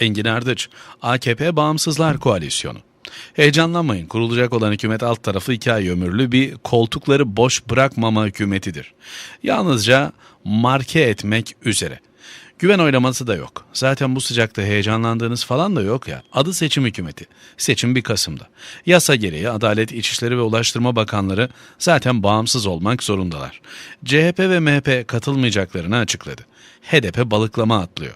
Engin Ardıç, AKP Bağımsızlar Koalisyonu. Heyecanlanmayın, kurulacak olan hükümet alt tarafı iki ay ömürlü bir koltukları boş bırakmama hükümetidir. Yalnızca marke etmek üzere. Güven oylaması da yok. Zaten bu sıcakta heyecanlandığınız falan da yok ya. Adı seçim hükümeti. Seçim bir Kasım'da. Yasa gereği Adalet, İçişleri ve Ulaştırma Bakanları zaten bağımsız olmak zorundalar. CHP ve MHP katılmayacaklarını açıkladı. HDP balıklama atlıyor.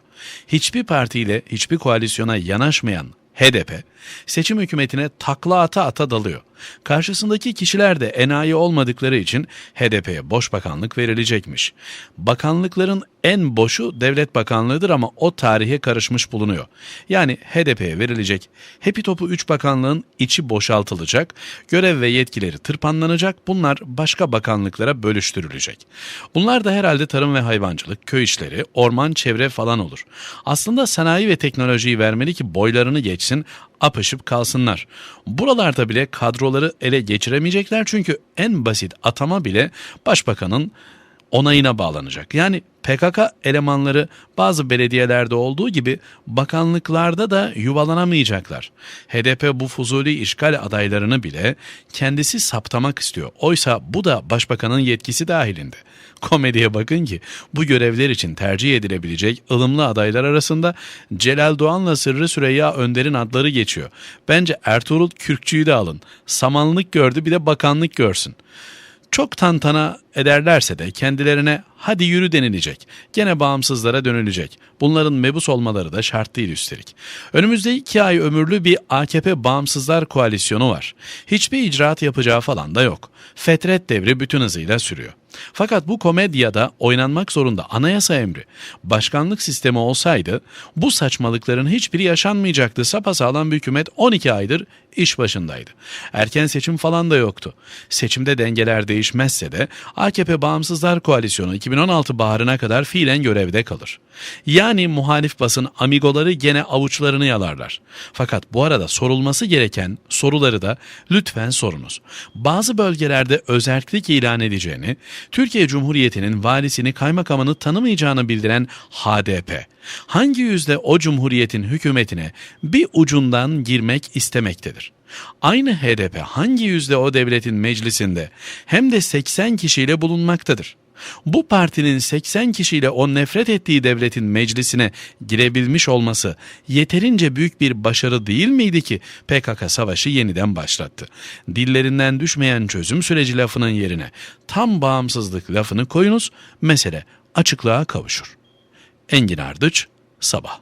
Hiçbir partiyle hiçbir koalisyona yanaşmayan HDP seçim hükümetine takla ata ata dalıyor. Karşısındaki kişiler de enayi olmadıkları için HDP'ye boş bakanlık verilecekmiş. Bakanlıkların en boşu devlet bakanlığıdır ama o tarihe karışmış bulunuyor. Yani HDP'ye verilecek hepi topu 3 bakanlığın içi boşaltılacak, görev ve yetkileri tırpanlanacak, bunlar başka bakanlıklara bölüştürülecek. Bunlar da herhalde tarım ve hayvancılık, köy işleri, orman, çevre falan olur. Aslında sanayi ve teknolojiyi vermeli ki boylarını geçsin, apışıp kalsınlar. Buralarda bile kadroları ele geçiremeyecekler çünkü en basit atama bile başbakanın onayına bağlanacak. Yani PKK elemanları bazı belediyelerde olduğu gibi bakanlıklarda da yuvalanamayacaklar. HDP bu fuzuli işgal adaylarını bile kendisi saptamak istiyor. Oysa bu da başbakanın yetkisi dahilinde. Komediye bakın ki bu görevler için tercih edilebilecek ılımlı adaylar arasında Celal Doğan'la Sırrı Süreyya Önder'in adları geçiyor. Bence Ertuğrul Kürkçü'yü de alın. Samanlık gördü bir de bakanlık görsün. Çok tantana ederlerse de kendilerine hadi yürü denilecek. Gene bağımsızlara dönülecek. Bunların mebus olmaları da şart değil üstelik. Önümüzde iki ay ömürlü bir AKP bağımsızlar koalisyonu var. Hiçbir icraat yapacağı falan da yok. Fetret devri bütün hızıyla sürüyor. Fakat bu komedyada oynanmak zorunda anayasa emri. Başkanlık sistemi olsaydı bu saçmalıkların hiçbiri yaşanmayacaktı. Sapasağlam bir hükümet 12 aydır iş başındaydı. Erken seçim falan da yoktu. Seçimde dengeler değişmezse de AKP Bağımsızlar Koalisyonu 2016 baharına kadar fiilen görevde kalır. Yani muhalif basın amigoları gene avuçlarını yalarlar. Fakat bu arada sorulması gereken soruları da lütfen sorunuz. Bazı bölgelerde özellik ilan edeceğini, Türkiye Cumhuriyeti'nin valisini kaymakamını tanımayacağını bildiren HDP, hangi yüzde o cumhuriyetin hükümetine bir ucundan girmek istemektedir? Aynı HDP hangi yüzde o devletin meclisinde hem de 80 kişiyle bulunmaktadır? Bu partinin 80 kişiyle o nefret ettiği devletin meclisine girebilmiş olması yeterince büyük bir başarı değil miydi ki PKK savaşı yeniden başlattı? Dillerinden düşmeyen çözüm süreci lafının yerine tam bağımsızlık lafını koyunuz, mesele açıklığa kavuşur. Engin Ardıç, Sabah